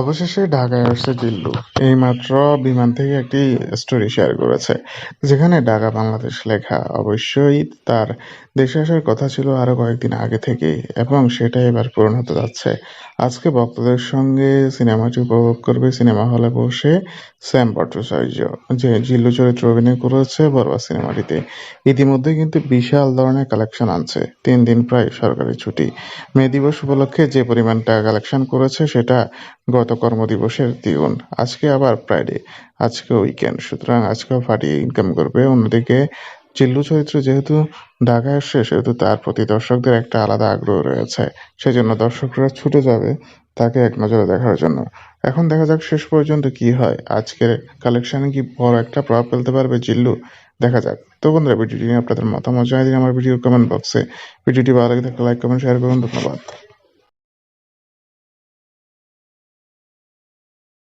অবশেষে ঢাকায় আসছে জিল্লু এইমাত্র বিমান থেকে একটি স্টোরি শেয়ার করেছে, যেখানে ঢাকা বাংলাদেশ লেখা অবশ্যই তার দেশে আসার কথা ছিল আরও কয়েকদিন আগে থেকেই এবং সেটা এবার পূরণ হতে যাচ্ছে। আজকে ভক্তদের সঙ্গে সিনেমাটি উপভোগ করবে সিনেমা হলে বসে স্যাম ভট্টাচার্য যে জিল্লু চরিত্র অভিনয় করেছে বরবাদ সিনেমাটিতে ইতিমধ্যে কিন্তু বিশাল ধরনের কালেকশন আনছে, তিন দিন প্রায় সরকারি ছুটি। মে দিবস উপলক্ষে যে পরিমাণ টাকা কালেকশন করেছে সেটা গত কর্মদিবসের দ্বিগুণ আজকে আবার ফ্রাইডে আজকে উইকেন্ড সুতরাং আজকেও ফাটিয়ে ইনকাম করবে। অন্যদিকে চিল্লু চরিত্র যেহেতু ঢাকায় আসছে, সেহেতু তার প্রতি দর্শকদের একটা আলাদা আগ্রহ রয়েছে। সেজন্য দর্শকরা ছুটে যাবে তাকে এক নজরে দেখার জন্য। এখন দেখা যাক শেষ পর্যন্ত কি হয়। আজকের কালেকশনে কি বড় একটা প্রভাব ফেলতে পারবে জিল্লু দেখা যাক। তো বন্ধুরা, ভিডিওটি নিয়ে আপনাদের মতামত জানিয়ে দিন আমার ভিডিও কমেন্ট বক্সে ভিডিওটি ভালো লাগে লাইক কমেন্ট শেয়ার করুন। ধন্যবাদ।